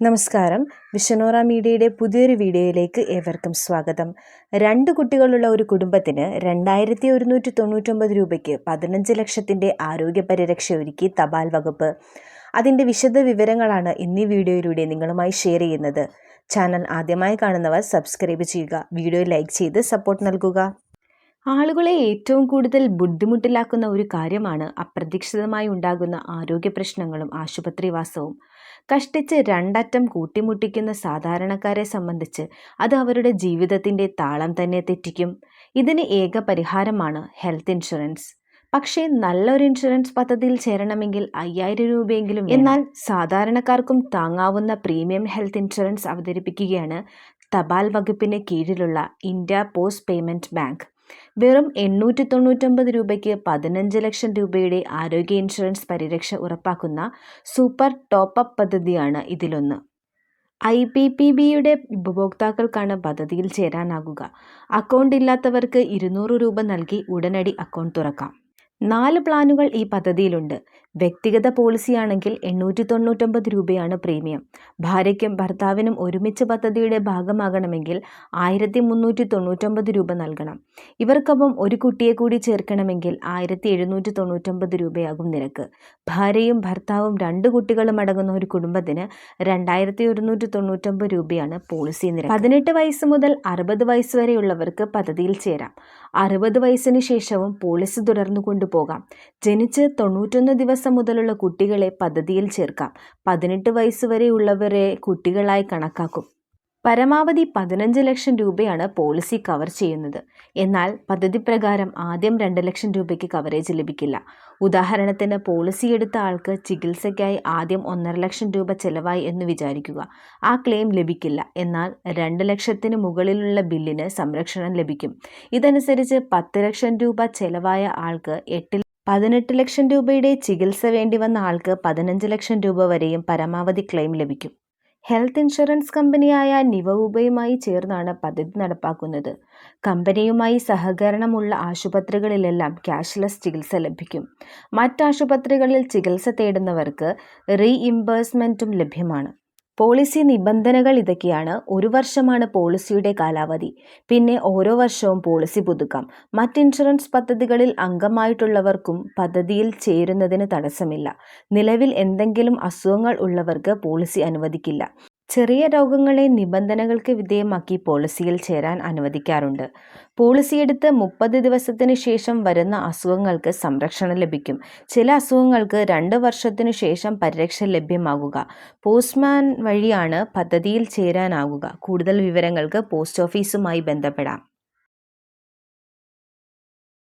നമസ്കാരം. വിഷനോറ മീഡിയയുടെ പുതിയൊരു വീഡിയോയിലേക്ക് ഏവർക്കും സ്വാഗതം. രണ്ട് കുട്ടികളുള്ള ഒരു കുടുംബത്തിന് രണ്ടായിരത്തി ഒരുന്നൂറ്റി തൊണ്ണൂറ്റൊമ്പത് രൂപയ്ക്ക് പതിനഞ്ച് ലക്ഷത്തിന്റെ ആരോഗ്യ പരിരക്ഷ ഒരുക്കി തപാൽ വകുപ്പ്. അതിന്റെ വിശദ വിവരങ്ങളാണ് ഇന്നീ വീഡിയോയിലൂടെ നിങ്ങളുമായി ഷെയർ ചെയ്യുന്നത്. ചാനൽ ആദ്യമായി കാണുന്നവർ സബ്സ്ക്രൈബ് ചെയ്യുക. വീഡിയോ ലൈക്ക് ചെയ്ത് സപ്പോർട്ട് നൽകുക. ആളുകളെ ഏറ്റവും കൂടുതൽ ബുദ്ധിമുട്ടിലാക്കുന്ന ഒരു കാര്യമാണ് അപ്രതീക്ഷിതമായി ഉണ്ടാകുന്ന ആരോഗ്യ പ്രശ്നങ്ങളും ആശുപത്രിവാസവും. കഷ്ടിച്ച് രണ്ടറ്റം കൂട്ടിമുട്ടിക്കുന്ന സാധാരണക്കാരെ സംബന്ധിച്ച് അത് അവരുടെ ജീവിതത്തിന്റെ താളം തന്നെ തെറ്റിക്കും. ഇതിന് ഏക പരിഹാരമാണ് ഹെൽത്ത് ഇൻഷുറൻസ്. പക്ഷേ നല്ലൊരു ഇൻഷുറൻസ് പദ്ധതിയിൽ ചേരണമെങ്കിൽ അയ്യായിരം രൂപയെങ്കിലും എന്നാൽ സാധാരണക്കാർക്കും താങ്ങാവുന്ന പ്രീമിയം ഹെൽത്ത് ഇൻഷുറൻസ് അവതരിപ്പിക്കുകയാണ് തപാൽ വകുപ്പിന് കീഴിലുള്ള ഇന്ത്യ പോസ്റ്റ് പേയ്മെന്റ് ബാങ്ക്. വെറും എണ്ണൂറ്റി തൊണ്ണൂറ്റൊമ്പത് രൂപയ്ക്ക് പതിനഞ്ച് ലക്ഷം രൂപയുടെ ആരോഗ്യ ഇൻഷുറൻസ് പരിരക്ഷ ഉറപ്പാക്കുന്ന സൂപ്പർ ടോപ്പ് പദ്ധതിയാണ് ഇതിലൊന്ന്. ഐ പി പി ബിയുടെ ഉപഭോക്താക്കൾക്കാണ് പദ്ധതിയിൽ ചേരാനാകുക. അക്കൗണ്ട് ഇല്ലാത്തവർക്ക് ഇരുന്നൂറ് രൂപ നൽകി ഉടനടി അക്കൗണ്ട് തുറക്കാം. നാല് പ്ലാനുകൾ ഈ പദ്ധതിയിലുണ്ട്. വ്യക്തിഗത പോളിസിയാണെങ്കിൽ എണ്ണൂറ്റി തൊണ്ണൂറ്റൊമ്പത് രൂപയാണ് പ്രീമിയം. ഭാര്യയ്ക്കും ഭർത്താവിനും ഒരുമിച്ച് പദ്ധതിയുടെ ഭാഗമാകണമെങ്കിൽ ആയിരത്തി മുന്നൂറ്റി തൊണ്ണൂറ്റൊമ്പത് രൂപ നൽകണം. ഇവർക്കൊപ്പം ഒരു കുട്ടിയെ കൂടി ചേർക്കണമെങ്കിൽ ആയിരത്തി എഴുന്നൂറ്റി തൊണ്ണൂറ്റൊമ്പത് രൂപയാകും നിരക്ക്. ഭാര്യയും ഭർത്താവും രണ്ട് കുട്ടികളും അടങ്ങുന്ന ഒരു കുടുംബത്തിന് രണ്ടായിരത്തി ഒരുന്നൂറ്റി തൊണ്ണൂറ്റൊമ്പത് രൂപയാണ് പോളിസി നിരക്ക്. പതിനെട്ട് വയസ്സ് മുതൽ അറുപത് വയസ്സ് വരെയുള്ളവർക്ക് പദ്ധതിയിൽ ചേരാം. അറുപത് വയസ്സിന് ശേഷവും പോളിസി തുടർന്നു കൊണ്ടുപോകാം ജനിച്ച് തൊണ്ണൂറ്റൊന്ന് ദിവസം മുതലുള്ള കുട്ടികളെ പദ്ധതിയിൽ ചേർക്കാം. പതിനെട്ട് വയസ്സ് വരെയുള്ളവരെ കുട്ടികളായി കണക്കാക്കും. പരമാവധി പതിനഞ്ച് ലക്ഷം രൂപയാണ് പോളിസി കവർ ചെയ്യുന്നത്. എന്നാൽ പദ്ധതി പ്രകാരം ആദ്യം രണ്ട് ലക്ഷം രൂപയ്ക്ക് കവറേജ് ലഭിക്കില്ല. ഉദാഹരണത്തിന് പോളിസി എടുത്ത ആൾക്ക് ചികിത്സയ്ക്കായി ആദ്യം ഒന്നര ലക്ഷം രൂപ ചെലവായി എന്ന് വിചാരിക്കുക. ആ ക്ലെയിം ലഭിക്കില്ല. എന്നാൽ രണ്ട് ലക്ഷത്തിന് മുകളിലുള്ള ബില്ലിന് സംരക്ഷണം ലഭിക്കും. ഇതനുസരിച്ച് പത്ത് ലക്ഷം രൂപ ചെലവായ ആൾക്ക് എട്ട് പതിനെട്ട് ലക്ഷം രൂപയുടെ ചികിത്സ വേണ്ടി വന്ന ആൾക്ക് പതിനഞ്ച് ലക്ഷം രൂപ വരെയും പരമാവധി ക്ലെയിം ലഭിക്കും. ഹെൽത്ത് ഇൻഷുറൻസ് കമ്പനിയായ നിവഉബയുമായി ചേർന്നാണ് പദ്ധതി നടപ്പാക്കുന്നത്. കമ്പനിയുമായി സഹകരണമുള്ള ആശുപത്രികളിലെല്ലാം ക്യാഷ്ലെസ് ചികിത്സ ലഭിക്കും. മറ്റ് ആശുപത്രികളിൽ ചികിത്സ തേടുന്നവർക്ക് റീഇംബേഴ്സ്മെന്റും ലഭ്യമാണ്. പോളിസി നിബന്ധനകൾ ഇതൊക്കെയാണ്. ഒരു വർഷമാണ് പോളിസിയുടെ കാലാവധി. പിന്നെ ഓരോ വർഷവും പോളിസി പുതുക്കാം. മറ്റ് ഇൻഷുറൻസ് പദ്ധതികളിൽ അംഗമായിട്ടുള്ളവർക്കും പദ്ധതിയിൽ ചേരുന്നതിന് തടസ്സമില്ല. നിലവിൽ എന്തെങ്കിലും അസുഖങ്ങൾ ഉള്ളവർക്ക് പോളിസി അനുവദിക്കില്ല. ചെറിയ രോഗങ്ങളെ നിബന്ധനകൾക്ക് വിധേയമാക്കി പോളിസിയിൽ ചേരാൻ അനുവദിക്കാറുണ്ട്. പോളിസി എടുത്ത് മുപ്പത് ദിവസത്തിന് ശേഷം വരുന്ന അസുഖങ്ങൾക്ക് സംരക്ഷണം ലഭിക്കും. ചില അസുഖങ്ങൾക്ക് രണ്ട് വർഷത്തിനു ശേഷം പരിരക്ഷ ലഭ്യമാകുക. പോസ്റ്റ്മാൻ വഴിയാണ് പദ്ധതിയിൽ ചേരാനാകുക. കൂടുതൽ വിവരങ്ങൾക്ക് പോസ്റ്റ് ഓഫീസുമായി ബന്ധപ്പെടാം.